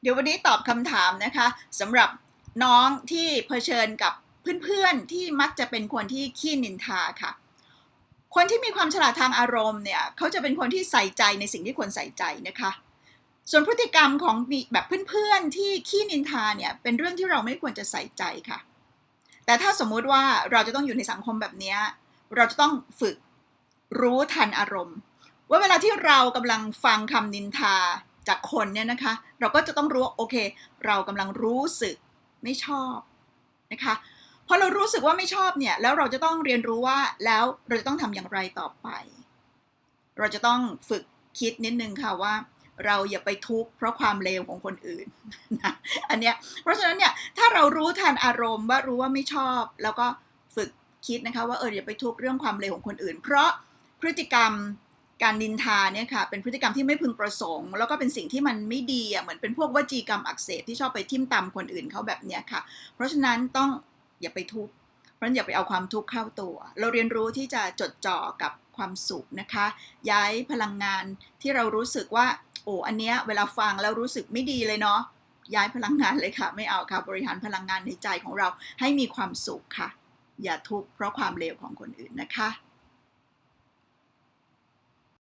เดี๋ยววันนี้ตอบคำถามนะคะสำหรับน้องที่เผชิญกับเพื่อนๆที่มักจะเป็นคนที่ขี้นินทาค่ะ คนที่มีความฉลาดทางอารมณ์เนี่ยเขาจะเป็นคนที่ใส่ใจในสิ่งที่ควรใส่ใจนะคะ ส่วนพฤติกรรมของแบบเพื่อนๆที่ขี้นินทาเนี่ยเป็นเรื่องที่เราไม่ควรจะใส่ใจค่ะ แต่ถ้าสมมุติว่าเราจะต้องอยู่ในสังคมแบบนี้เราจะต้องฝึกรู้ทันอารมณ์ ว่าเวลาที่เรากำลังฟังคำนินทา จากคนเนี่ยนะคะ เราก็จะต้องรู้โอเค เรากำลังรู้สึกไม่ชอบนะคะพอเรารู้สึกว่าไม่ชอบเนี่ยแล้วเราจะต้องเรียนรู้ว่าแล้วเราจะต้องทำอย่างไรต่อไป เราจะต้องฝึกคิดนิดนึงค่ะว่า เราอย่าไปทุกข์เพราะความเลวของคนอื่นนะอันเนี้ยเพราะฉะนั้นเนี่ยถ้าเรารู้ทันอารมณ์ว่ารู้ว่าไม่ชอบ แล้วก็ฝึกคิดนะคะว่าเอออย่าไปทุกข์เรื่องความเลวของคนอื่น เพราะพฤติกรรม การนินทาเนี่ยค่ะเป็นพฤติกรรมที่ไม่พึงประสงค์ แล้วก็เป็นสิ่งที่มันไม่ดีอะเหมือนเป็นพวกวจีกรรมอักเสบที่ชอบไปทิ่มตำคนอื่นเขาแบบเนี้ยค่ะ เพราะฉะนั้นต้องอย่าไปทุกข์เพราะฉะนั้นอย่าไปเอาความทุกข์เข้าตัว เราเรียนรู้ที่จะจดจ่อกับความสุขนะคะ ย้ายพลังงานที่เรารู้สึกว่าโอ้อันเนี้ยเวลาฟังแล้วรู้สึกไม่ดีเลยเนาะย้ายพลังงานเลยค่ะ ไม่เอาค่ะบริหารพลังงานในใจของเราให้มีความสุขค่ะ อย่าทุกข์เพราะความเลวของคนอื่นนะคะ